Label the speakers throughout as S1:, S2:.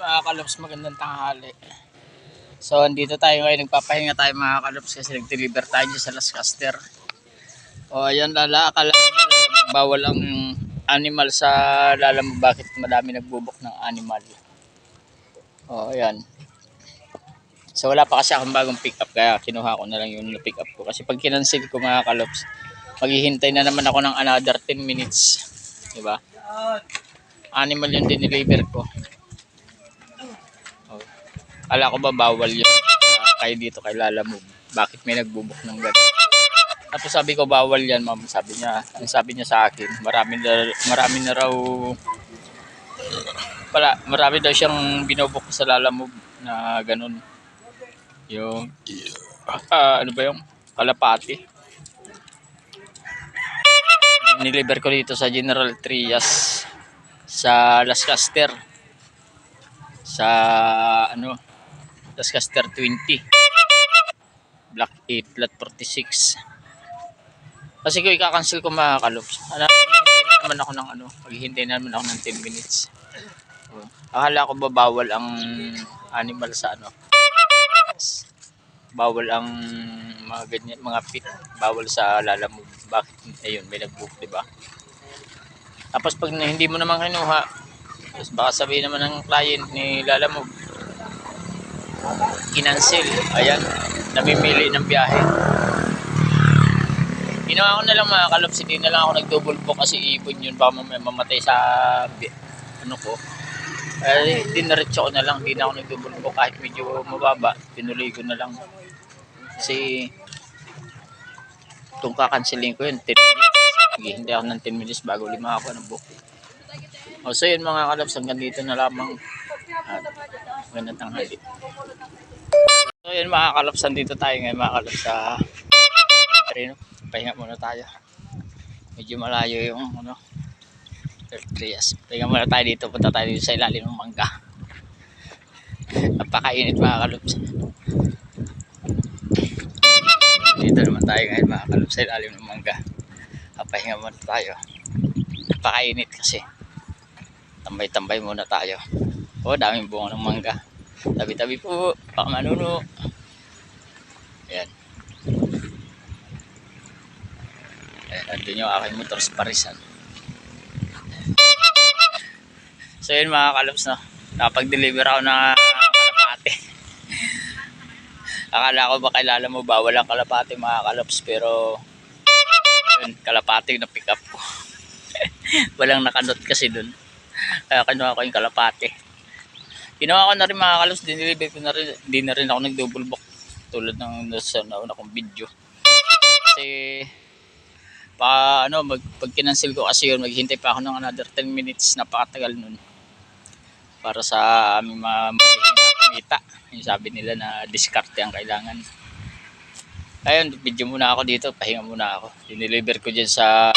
S1: mga kalops, magandang tanghali. So, andito tayo ngayon, nagpapahinga tayo mga kalops kasi nag-deliver tayo sa Lascaster. O, ayan lala, akala bawal ang animal sa lalam bakit madami nagbubok ng animal. O, ayan. So, wala pa kasi akong bagong pick up kaya kinuha ko na lang yung pick up ko. Kasi pag kinancel ko mga kalops, maghihintay na naman ako ng another 10 minutes. Diba? Animal yung dineliver ko. Ala ko ba bawal yun ah, kayo dito kay Lala Move? Bakit may nagbubok ng gano'n? Tapos sabi ko bawal yan ma'am. Sabi niya, ang sabi niya sa akin, marami na, marami na raw pala, marami daw siyang binubok sa Lala Move na ganun. Yung ah, ano ba yung kalapati. Niliber ko dito sa General Trias sa Lascaster sa ano Lascaster 20 Black 8 Flat 46 kasi kung ika-cancel ko mga kalops ano, maghihintay na naman ako ng ano maghihintay na naman ako ng 10 minutes. Oh. akala ko ba bawal ang animal sa ano? Bawal ang mga ganyan mga pit bawal sa lalamove bakit? Ayun may nag-book di ba? Tapos pag hindi mo naman kinuha, baka sabihin naman ng client ni Lala mo, kinancel. Ayan, namimili ng biyahe. Ginawa ko na lang mga kalops, hindi na lang ako nag-double book kasi ipon yun. Baka mamaya mamatay sa ano ko. Eh, dinaretso ko na lang, hindi na ako nag-double book kahit medyo mababa. Tinuloy ko na lang. Kasi kung kakancelin ko yun, 10 minutes. Hindi ako ng 10 minutes bago lima ako ng book. O so yun mga kalaps, hanggang dito na lamang. At magandang tanghali. So yun mga kalaps, dito tayo ngayon mga kalaps sa Trino. Pahinga muna tayo. Medyo malayo yung ano, Trias. Pahinga muna tayo dito. Punta tayo dito sa ilalim ng mangga. Napakainit mga kalaps. Dito naman tayo ngayon mga kalaps sa ilalim ng mangga. Papahinga muna tayo. Napakainit kasi. Tambay-tambay muna tayo. Oh, daming bunga ng mangga. Tabi-tabi po. Baka manuno. Ayan. Ayan, andun yung aking motor sa parisan. So yun mga kalops no. Nakapag-deliver ako ng kalapate. Akala ko ba kilala mo bawal ang kalapate mga kalops pero yun, kalapate yung na-pick up ko. Walang nakanot kasi dun. Kaya kinuha ko yung kalapate. Ginawa ko na rin mga kalos, dinilibre ko na rin, hindi na rin ako nag-double book tulad ng nasa nauna kong video. Kasi pa ano, mag, pag kinancel ko kasi yun, maghintay pa ako ng another 10 minutes, napakatagal nun. Para sa aming mga kumita. Yung sabi nila na diskarte ang kailangan. Ayun, video muna ako dito, pahinga muna ako. Diniliver ko dyan sa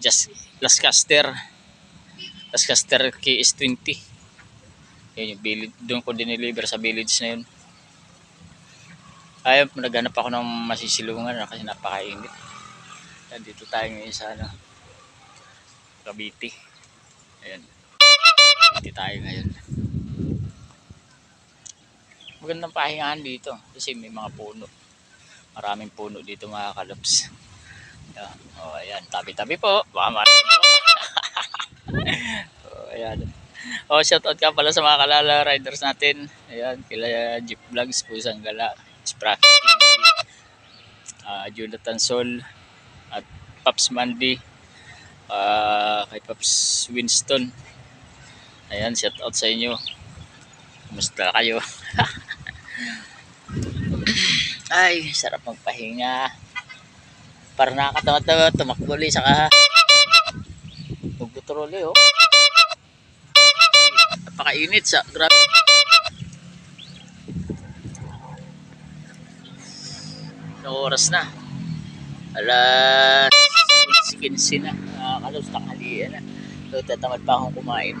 S1: Just Lascaster. Lascaster KS20. Yun yung village, doon ko diniliver sa village na yun. Ayun, naghanap ako ng masisilungan kasi napakainit. Yan, dito tayo ngayon sa ano, Cavite. Ayan. Cavite tayo ngayon. Magandang pahingahan dito kasi may mga puno. Maraming puno dito mga kalops. Oh, ayan, tabi-tabi po. Baka marinig mo. oh, ayan. Oh, shoutout ka pala sa mga kalala riders natin. Ayan, kila Jeep Vlogs, Pusang Gala, Sprocket TV, ah, Jonathan Sol, at Paps Mandy, ah, kay Paps Winston. Ayan, shoutout sa inyo. Kumusta kayo? Ay, sarap magpahinga. Para nakakatawa-tawa, tumakbo ulit, saka magbutrol eh, oh. Napakainit sa, grabe. Anong oras na? Alas 15 na. Nakakalos, tanghalian na. So, tatamad pa akong kumain.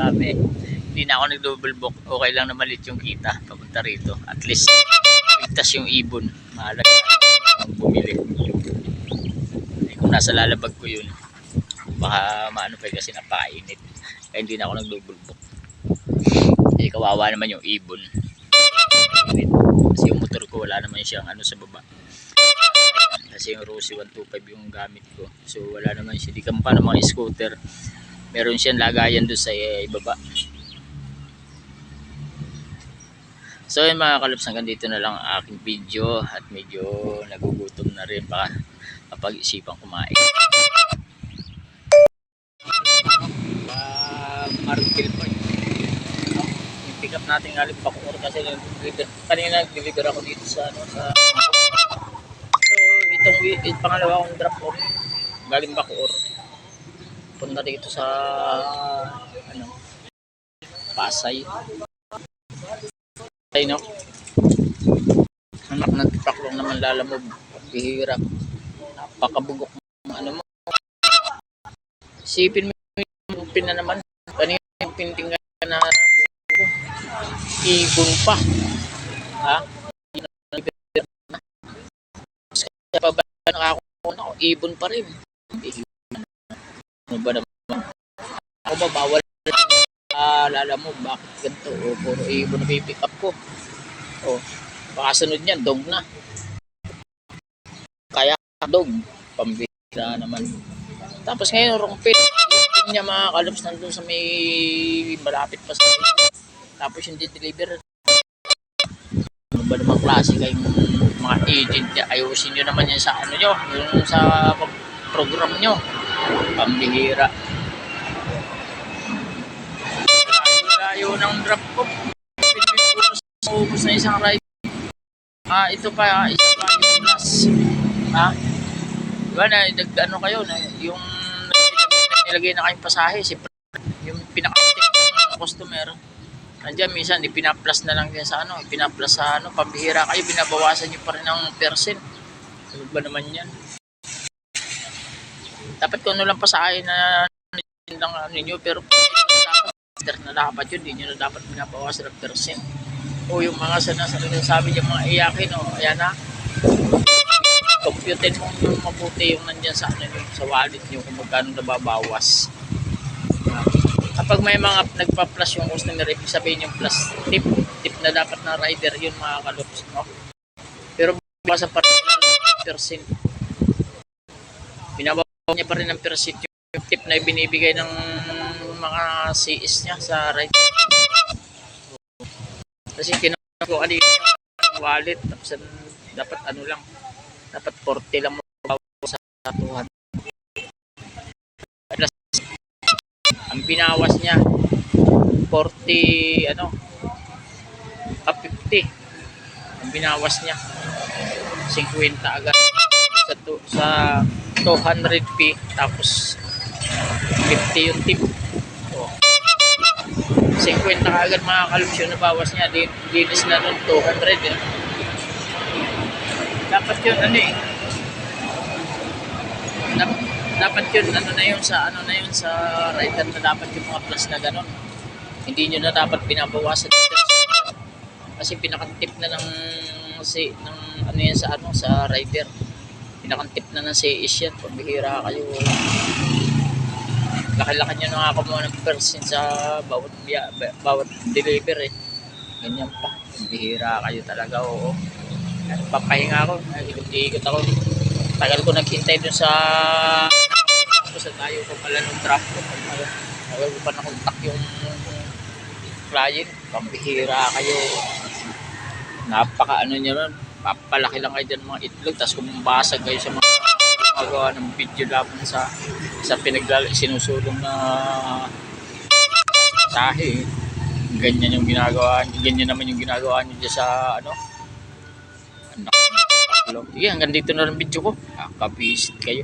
S1: Dami. Hindi na ako nag-double book. Okay lang na malit yung kita papunta rito. At least, ligtas yung ibon. Mahalaga bumili. nasa lalabag ko yun. Baka maano pa kasi napakainit. Kaya hindi na ako nagbubulbok. Eh, kawawa naman yung ibon. Kasi yung motor ko wala naman siyang ano sa baba. Kasi yung Rosy 125 yung gamit ko. So wala naman siya. Di kamukha ng mga scooter. Meron siyang lagayan doon sa eh, ibaba. So yun mga kalops, hanggang dito na lang ang aking video at medyo nagugutom na rin baka mapag-isipan kumain. Uh, Markel po yun. Yung pick up natin galing Bacoor kasi nag-deliver, kanina nag-deliver ako dito sa ano sa So itong week, itong pangalawa kong drop off galing Bacoor. Punta dito sa ano Pasay. Ay no. Anak ng tipaklong naman lalamog. Bihira. Napakabugok ng ano mo. Sipin mo yung pin na naman. Kanina yung pinting ka na ibon pa. Ha? Kaya pa ba nakakuha ako? Ibon pa rin. Ano ba naman? Ako ba ah, lala mo, bakit ganito? O, puro ibon na pipick up ko. O, baka sunod niyan, dog na. Kaya dog, pambira naman. Tapos ngayon, rumpit. Niya mga kalops nandun sa may malapit pa sa Tapos yung deliver. Ano ba namang klase kayong mga agent niya? Ayusin nyo naman yan sa ano nyo, yung sa program nyo. Pambihira. layo ng drop ko. Ubus na isang ride. Ah, ito pa, ah, isa pa yung plus. Ha? Diba na, nag, ano kayo, na, yung nilagay, na kayong pasahe, si yung pinaka-tip customer, nandiyan minsan, ipinaplas na lang din sa ano, ipinaplas sa ano, pambihira kayo, binabawasan nyo pa rin ng percent. Ano ba naman yan? Dapat kung ano lang pasahe na yun lang ano nyo, pero Master na dapat yun, hindi nyo na dapat binabawasan ng percent. O yung mga sinasabi sabi yung mga iyakin, o ayan na, computin mo yung mabuti yung nandyan sa, ano, nyo, sa wallet nyo kung magkano nababawas. Kapag may mga nagpa-plus yung customer, ibig sabihin yung plus tip, tip na dapat na rider yun mga kalops, no? Pero rin ng percent. Binabawasan niya pa rin ng percent yung tip na binibigay ng mga CS niya sa right. Kasi kinuha ko kanina yung wallet tapos an- dapat ano lang dapat 40 lang mo sa 200 plus ang binawas niya 40 ano ah, 50 ang binawas niya 50 agad sa tu- sa 200p tapos 50 yung tip. Oh. 50 ka agad mga kalupsyon na bawas niya. Din, dinis na nun 200 eh. Dapat yun ano eh. Dap- dapat yun ano na yun sa ano na yun sa rider na dapat yung mga plus na ganon. Hindi nyo na dapat binabawasan. Kasi pinakantip na ng si ng ano yan sa ano sa rider. Pinakantip na ng CIS yan. Pambihira kayo laki-laki nyo na nga kumuha ng percent sa bawat, biya, ba- bawat deliver eh. Ganyan pa. Bihira kayo talaga, oo. Papahinga ako, ikot-ikot ako. Tagal ko naghintay dun sa sa tayo ko pala nung drop ko. Tagal ko pa nakontak yung client. Pambihira kayo. Napaka ano nyo nun. Papalaki lang kayo dyan mga itlog. Tapos kung basag kayo sa mga gumagawa ng video laban sa sa pinaglala sinusulong na sahi ganyan yung ginagawa ganyan naman yung ginagawa niyo dyan sa ano anak Sige, hanggang dito na lang video ko. Kakabisit kayo.